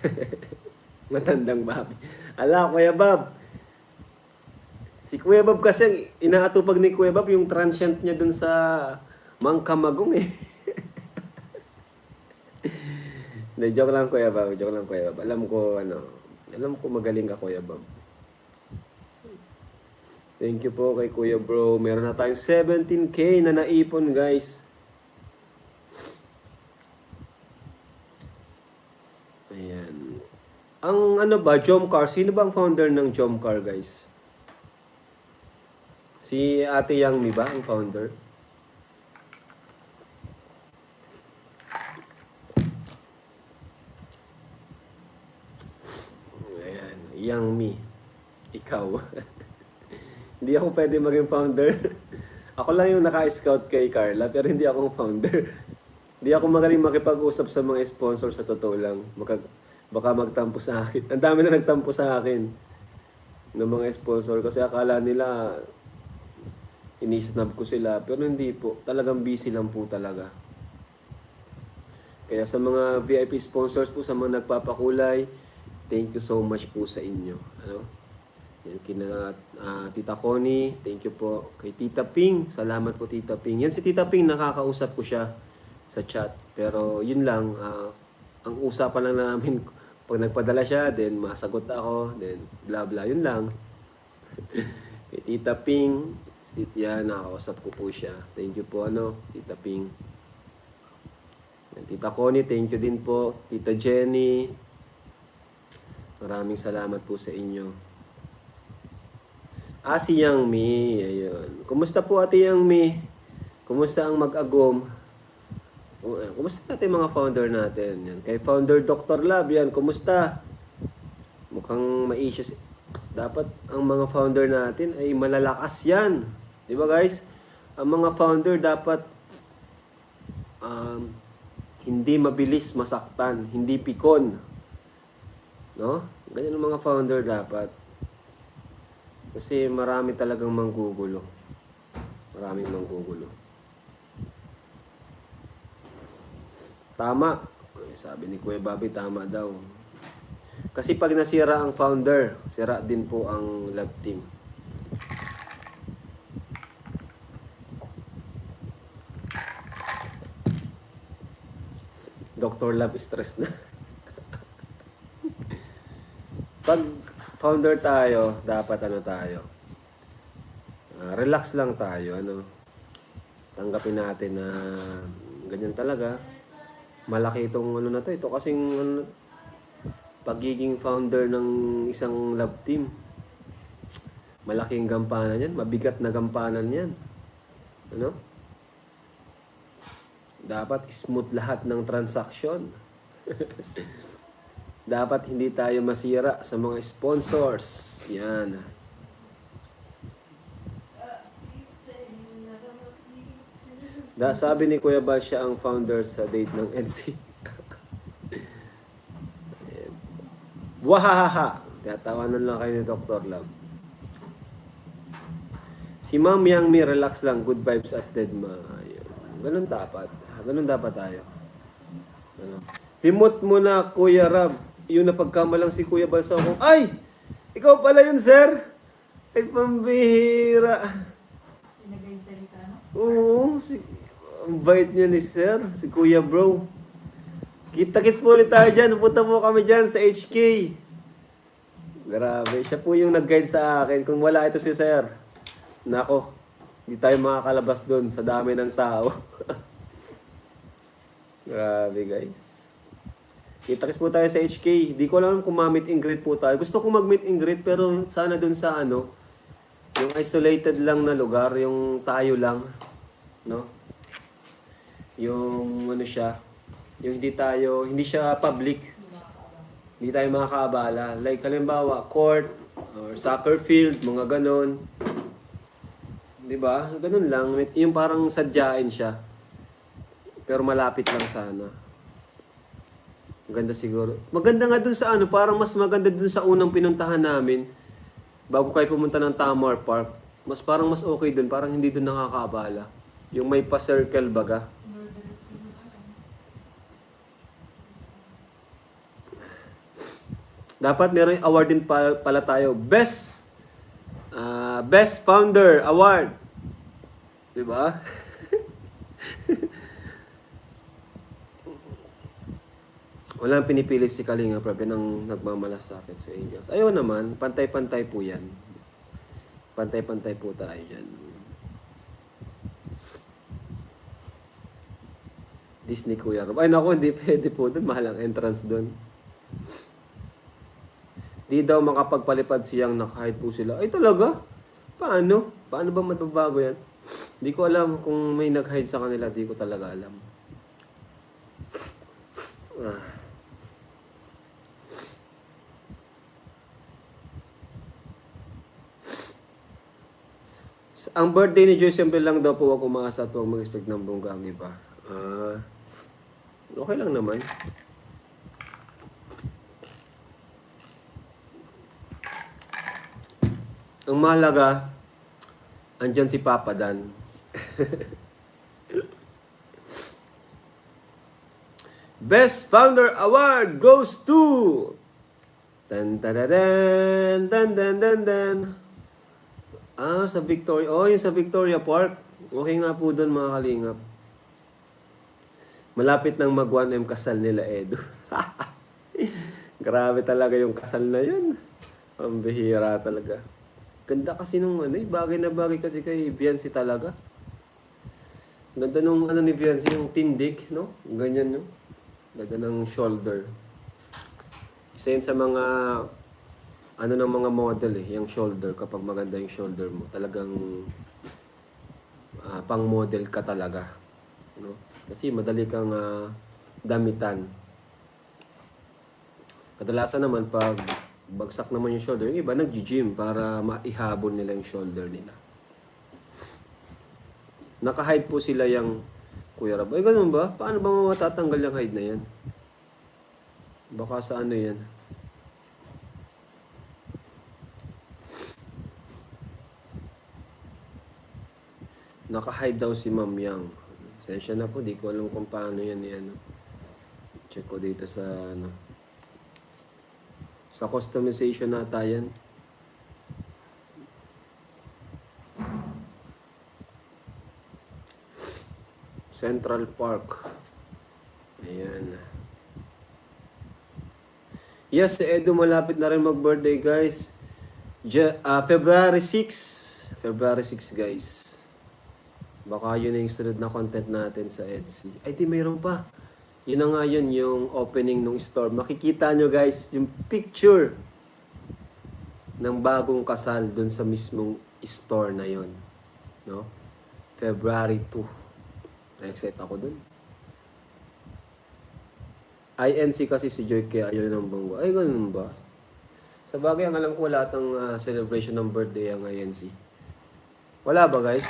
Matandang Bobby. Ala, Kuya Bob. Si Kuya Bob kasi, inaatupag ni Kuya Bob yung transient niya dun sa Mangkamagong eh. Hindi, joke lang Kuya Bob. Joke lang Kuya Bob. Alam ko, ano, alam ko magaling ka Kuya Bob. Thank you po kay Kuya Bro. Meron na tayong 17k na naipon guys. Ayan. Ang ano ba, Jomcar, sino ba ang founder ng Jomcar, guys? Si Ate Yang Mi ba ang founder? Ayan, Yang Mi. Ikaw. hindi ako pwede maging founder. ako lang yung naka-scout kay Carla, pero hindi ako founder. Hindi ako magaling makipag-usap sa mga sponsor sa totoo lang. Maka, baka magtampo sa akin. Ang dami na nagtampo sa akin ng mga sponsor kasi akala nila inisnab ko sila. Pero hindi po. Talagang busy lang po talaga. Kaya sa mga VIP sponsors po, sa mga nagpapakulay, thank you so much po sa inyo. Ano? Yan, kina ah, Tita Connie, thank you po. Kay Tita Ping, salamat po Tita Ping. Yan si Tita Ping, nakakausap ko siya sa chat. Pero yun lang, ah, ang usapan lang namin, pag nagpadala siya, then masagot ako, then bla bla, yun lang. Kay Tita Ping, sit yan, nakakausap ko po siya. Thank you po, ano, Tita Ping. Yan, Tita Connie, thank you din po. Tita Jenny, maraming salamat po sa inyo. Ah, si Yang Mi. Ayun. Kumusta po ate Yang Mi? Kumusta ang mag-agom? O, eh, Kumusta natin mga founder natin? Yan. Kay founder Dr. Lab, yan. Kumusta? Mukhang maisya si... Dapat ang mga founder natin ay malalakas yan. Di ba guys? Ang mga founder dapat um, hindi mabilis masaktan, hindi pikon. No? Ganyan ang mga founder dapat. Kasi marami talagang manggugulo. Maraming manggugulo. Tama. Sabi ni Kuya Bobby, tama daw. Kasi pag nasira ang founder, sira din po ang love team. Dr. Love stress na. pag founder tayo, dapat ano tayo? Ah, relax lang tayo, ano? Tanggapin natin na ganyan talaga. Malaki itong ano na to. Ito kasing ano, pagiging founder ng isang love team. Malaking gampanan yan. Mabigat na gampanan yan. Ano? Dapat smooth lahat ng transaksyon. Dapat hindi tayo masira sa mga sponsors. Yan. Da, sabi ni Kuya Bal siya ang founder sa date ng NC. Wahahaha! Tatawanan lang kayo ni Dr. Love. Si Ma'am Yang Mi, relax lang. Good vibes at Tedma. Ayun. Ganun dapat. Ganun dapat tayo. Ano? Limot mo na, Kuya Rab. Yung napagkamalang si Kuya Balso ko. Ay! Ikaw pala yun, sir! Ay, pambihira. Pinag-guide sa ano? Oo, si, bait niya ni sir, si Kuya Bro. Kita-kits po ulit tayo dyan. Punta po kami dyan sa HK. Grabe, siya po yung nag-guide sa akin. Kung wala ito si sir, nako, hindi tayo makakalabas doon sa dami ng tao. Grabe guys. Kita-kits po tayo sa HK. Di ko alam kung ma-meet and greet po tayo. Gusto ko mag-meet and greet pero sana doon sa ano, yung isolated lang na lugar, yung tayo lang, no? Yung ano siya, yung hindi tayo, hindi siya public. Hindi tayo makakaabala. Like halimbawa, court or soccer field, mga ganon. 'Di ba? Ganun lang, yung parang sadyain siya. Pero malapit lang sana. Maganda siguro. Maganda nga dun sa ano, parang mas maganda dun sa unang pinuntahan namin bago kayo pumunta ng Tamar Park, mas parang mas okay dun, parang hindi dun nakakaabala. Yung may pa-circle baga. Dapat meron yung award din pa- pala tayo. Best ah, Best Founder Award. 'Di ba? Walang pinipili si Kalinga Prab, yan ang nagmamalasakit sa Angels. Ayaw naman, pantay-pantay po yan. Pantay-pantay po tayo dyan. Disney Kuya Rob. Ay naku, hindi pwede po doon. Mahal ang entrance doon. Di daw makapagpalipad siyang nakahide po sila. Ay talaga? Paano? Paano ba magbabago yan? Hindi ko alam kung may nag-hide sa kanila. Di ko talaga alam. Ah. Ang birthday ni Joy, siyempre lang daw po huwag umaasa at huwag mag-expect ng bongga ang iba. Ah, okay lang naman. Ang mahalaga, andyan si Papa Dan. Best Founder Award goes to... Tan tararan, tan tan tan tan. Ah, sa Victoria. Oh, yung sa Victoria Park. Okay nga po doon mga kalingap. Malapit nang mag 1M kasal nila Edo. Grabe talaga yung kasal na yun. Ang bihira talaga. Ganda kasi nung ano eh, bagay na bagay kasi kay Beyonce talaga. Ganda nung ano ni Beyonce, yung tindik, no? Ganyan, no? Ganda ng shoulder. Isa yun sa mga ano ng mga model eh, yung shoulder. Kapag maganda yung shoulder mo, talagang ah, pang model ka talaga. No? Kasi madali kang ah, damitan. Kadalasan naman pag bagsak naman yung shoulder, yung iba nag-gym para maihabol nila yung shoulder nila. Naka-hide po sila yung Kuya Rab. Ay, ganun ba? Paano ba matatanggal yung hide na yan? Baka sa ano yan? Naka-hide daw si Ma'am Yang. Sensya na po, di ko alam kung paano yan yan. Check ko dito sa ano. Sa customization nata yan. Central Park. Ayan. Yes, si Edo malapit na rin mag-birthday, guys. Ja- ah, February 6. February 6, guys. Baka yun na yung sunod na content natin sa Etsy. Ay, di mayroon pa. Yun na nga yun, yung opening ng store. Makikita nyo, guys, yung picture ng bagong kasal dun sa mismong store na yon No? February 2. Na-excite ako dun. INC kasi si Joy kaya ayaw ng bangwa. Ay, ganun ba? Sa bagay, ang alam ko wala tang ah, celebration ng birthday ang INC. Wala ba guys?